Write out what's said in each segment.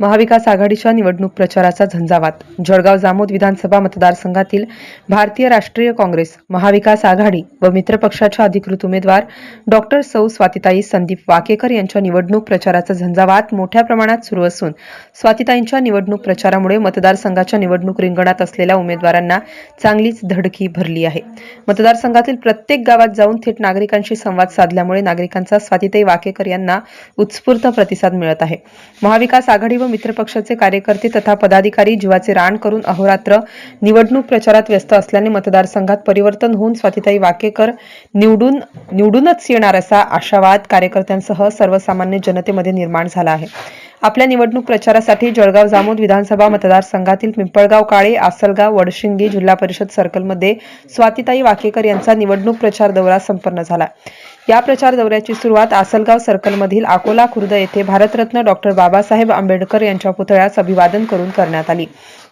महाविकास आघाडीच्या निवडणूक प्रचाराचा झंझावात. जळगाव जामोद विधानसभा मतदारसंघातील भारतीय राष्ट्रीय काँग्रेस महाविकास आघाडी व मित्रपक्षाच्या अधिकृत उमेदवार डॉक्टर सौ स्वातिताई संदीप वाकेकर यांच्या निवडणूक प्रचाराचा झंझावात मोठ्या प्रमाणात सुरू असून स्वातिताईंच्या निवडणूक प्रचारामुळे मतदारसंघाच्या निवडणूक रिंगणात असलेल्या उमेदवारांना चांगलीच धडकी भरली आहे. मतदारसंघातील प्रत्येक गावात जाऊन थेट नागरिकांशी संवाद साधल्यामुळे नागरिकांचा स्वातिताई वाकेकर यांना उत्स्फूर्त प्रतिसाद मिळत आहे. महाविकास आघाडी व मित्रपक्षाचे कार्यकर्ते तथा पदाधिकारी जीवाचे रान करून अहोरात्र निवडणूक प्रचारात व्यस्त असल्याने मतदारसंघात परिवर्तन होऊन स्वातिताई वाकेकर निवडून निवडूनच येणार असा आशावाद कार्यकर्त्यांसह सर्वसामान्य जनतेमध्ये निर्माण झाला आहे. आपल्या निवडणूक प्रचारासाठी जळगाव जामोद विधानसभा मतदारसंघातील पिंपळगाव काळे आसलगाव वडशिंगी जिल्हा परिषद सर्कलमध्ये स्वातिताई वाकेकर यांचा निवडणूक प्रचार दौरा संपन्न झाला. या प्रचार दौऱ्याची सुरुवात आसलगाव सर्कलमधील अकोला खुर्द येथे भारतरत्न डॉक्टर बाबासाहेब आंबेडकर यांच्या पुतळ्यास अभिवादन करून करण्यात आली.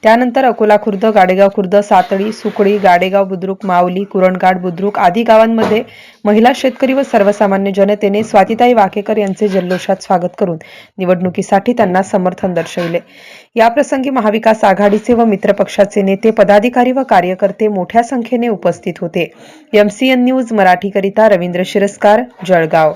त्यानंतर अकोला खुर्द गाडेगाव खुर्द सातळी सुकळी गाडेगाव बुद्रुक माऊली कुरणगाड बुद्रुक आदी गावांमध्ये महिला शेतकरी व सर्वसामान्य जनतेने स्वातिताई वाकेकर यांचे जल्लोषात स्वागत करून निवडणुकीसाठी त्यांना समर्थन दर्शविले. याप्रसंगी महाविकास आघाडीचे व मित्रपक्षाचे नेते पदाधिकारी व कार्यकर्ते मोठ्या संख्येने उपस्थित होते. एमसीएन न्यूज मराठीकरिता रवींद्र शिरस्कार जळगाव.